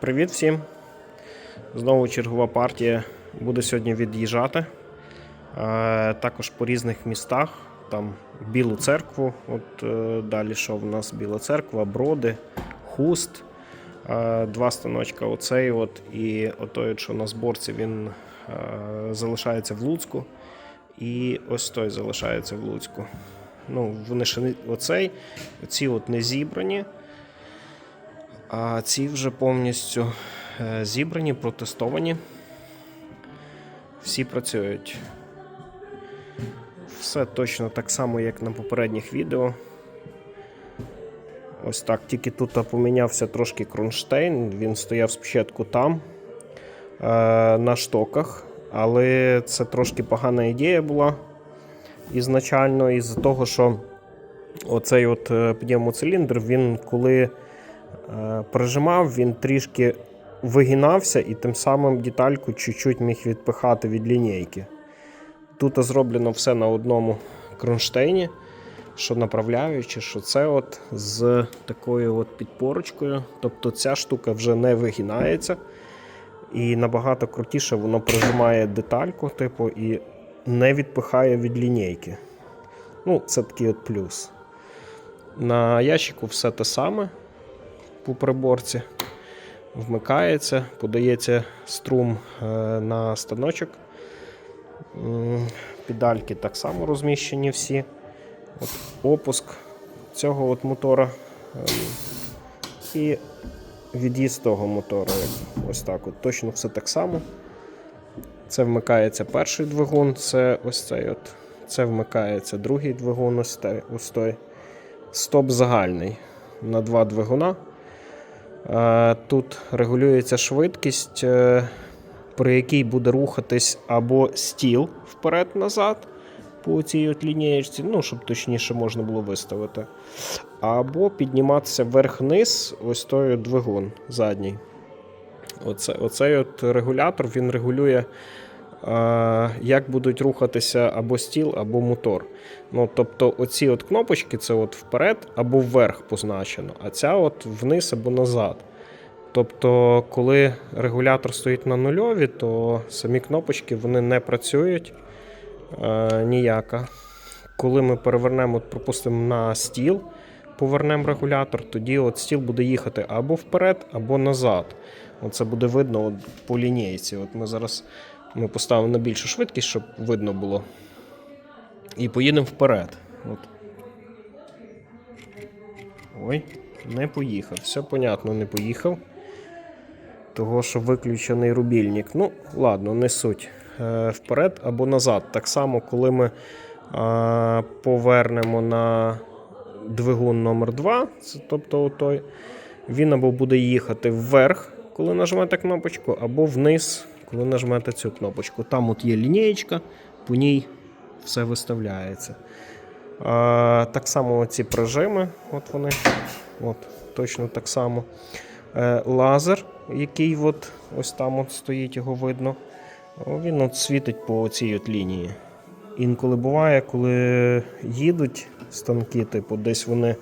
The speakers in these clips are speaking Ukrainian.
Привіт всім! Знову чергова партія буде сьогодні від'їжджати. Е, також по різних містах. Там Білу церкву. От е, далі що в нас Біла церква, Броди, Хуст. Е, два станочка. Оцей от і отой, що на зборці, він залишається в Луцьку. І ось той залишається в Луцьку. Ну, вони ще оцей, оці от не зібрані. А ці вже повністю е, зібрані, протестовані. Всі працюють. Все точно так само, як на попередніх відео. Ось так. Тільки тут помінявся трошки кронштейн. Він стояв спочатку там, е, на штоках, але це трошки погана ідея була ізначально, із-за того, що оцей от е, пневмоциліндр, він коли прижимав, він трішки вигинався і тим самим детальку чуть-чуть міг відпихати від лінійки. Тут зроблено все на одному кронштейні, що направляючи, що це от з такою от підпорочкою. Тобто ця штука вже не вигинається. І набагато крутіше воно прижимає детальку, типу, і не відпихає від лінійки. Ну, це такий от плюс. На ящику все те саме по приборці. Вмикається, подається струм е, на станочок. Педальки так само розміщені всі. От Опуск цього от мотора ем, і від'їзд того мотора. Ось так. От. Точно все так само. Це вмикається перший двигун, це ось цей от. Це вмикається другий двигун. Ось той. Стоп загальний на два двигуна. Е, Тут регулюється швидкість, е, при якій буде рухатись або стіл вперед-назад по цій от лінієчці, ну, щоб точніше можна було виставити. Або підніматися вверх-вниз, ось той двигун задній. Оце, оцей от регулятор він регулює, як будуть рухатися або стіл, або мотор. Ну, тобто, оці от кнопочки це от вперед або вверх позначено, а ця от вниз або назад. Тобто, коли регулятор стоїть на нульові, то самі кнопочки вони не працюють е, ніяка. Коли ми перевернемо, от, припустимо, на стіл, повернемо регулятор, тоді от стіл буде їхати або вперед, або назад. Оце буде видно от по лінійці. От ми зараз ми поставимо на більшу швидкість, щоб видно було. І поїдемо вперед. От. Ой, не поїхав. Все понятно, не поїхав. Того, що виключений рубільник. Ну, ладно, не суть. Е, вперед або назад. Так само, коли ми е, повернемо на двигун номер 2 тобто той, він або буде їхати вверх, коли нажмете кнопочку, або вниз, коли нажмете цю кнопочку. Там от є лінієчка, по ній все виставляється. А, так само ці прижими, от вони, от, точно так само. Е, лазер, який от, ось там от стоїть, його видно. Він от світить по цій от лінії. Інколи буває, коли їдуть станки, типу, десь вони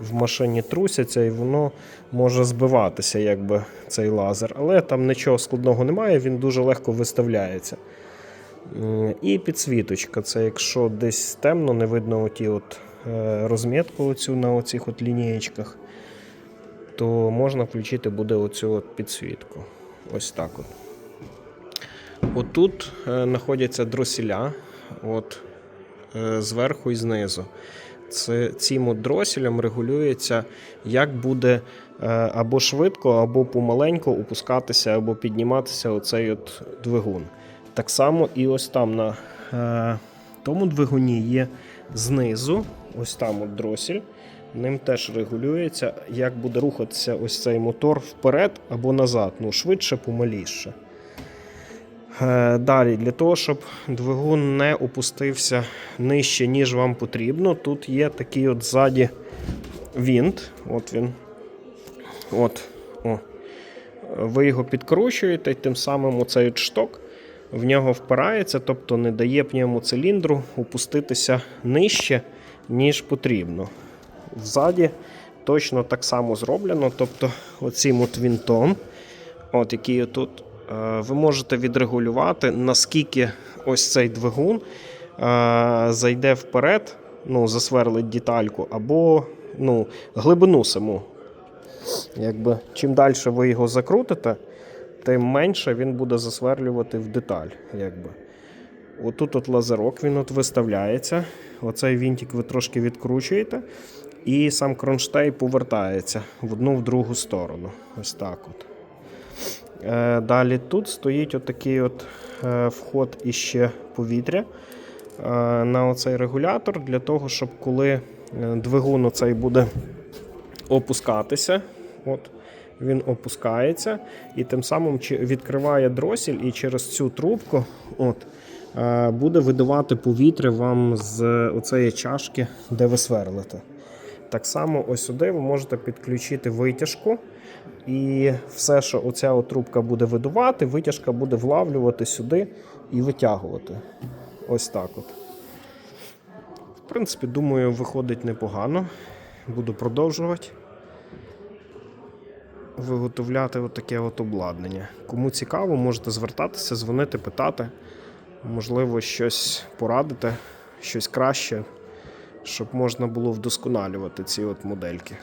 в машині трусяться, і воно може збиватися, якби цей лазер. Але там нічого складного немає, він дуже легко виставляється. І підсвіточка. Це якщо десь темно, не видно оті от е, розмітку оцю на оцих от лінієчках, то можна включити буде оцю от підсвітку. Ось так от. Отут е, знаходяться дросіля от, е, зверху і знизу. Це, цим от дросілем регулюється, як буде е, або швидко, або помаленьку опускатися, або підніматися оцей от двигун. Так само і ось там на е, тому двигуні є знизу, ось там от дросіль. Ним теж регулюється, як буде рухатися ось цей мотор вперед або назад. Ну, швидше, помаліше. Е, Далі, для того, щоб двигун не опустився нижче, ніж вам потрібно, тут є такий от ззаді вінт. От він. От. О. Ви його підкручуєте, і тим самим оцей шток в нього впирається, тобто не дає пневмоциліндру опуститися нижче, ніж потрібно. Ззаді точно так само зроблено. Тобто, оцим от вінтом от який тут, ви можете відрегулювати, наскільки ось цей двигун е, зайде вперед, ну, засверлить детальку, або ну, глибину саму. Якби, чим далі ви його закрутите, тим менше він буде засверлювати в деталь. Якби. Отут от лазерок він от виставляється. Оцей вінтик ви трошки відкручуєте, і сам кронштейн повертається в одну в другу сторону. Ось так от. Е, Далі тут стоїть отакий от е, вход іще повітря е, на оцей регулятор, для того, щоб коли двигун оцей буде опускатися, от, він опускається і тим самим відкриває дросіль, і через цю трубку от, буде видавати повітря вам з оцеї чашки, де ви сверлите. Так само ось сюди ви можете підключити витяжку, і все, що оця трубка буде видувати, витяжка буде влавлювати сюди і витягувати. Ось так от. В принципі, думаю, виходить непогано. Буду продовжувати виготовляти отаке от обладнання. Кому цікаво, можете звертатися, дзвонити, питати. Можливо, щось порадите, щось краще, щоб можна було вдосконалювати ці от модельки.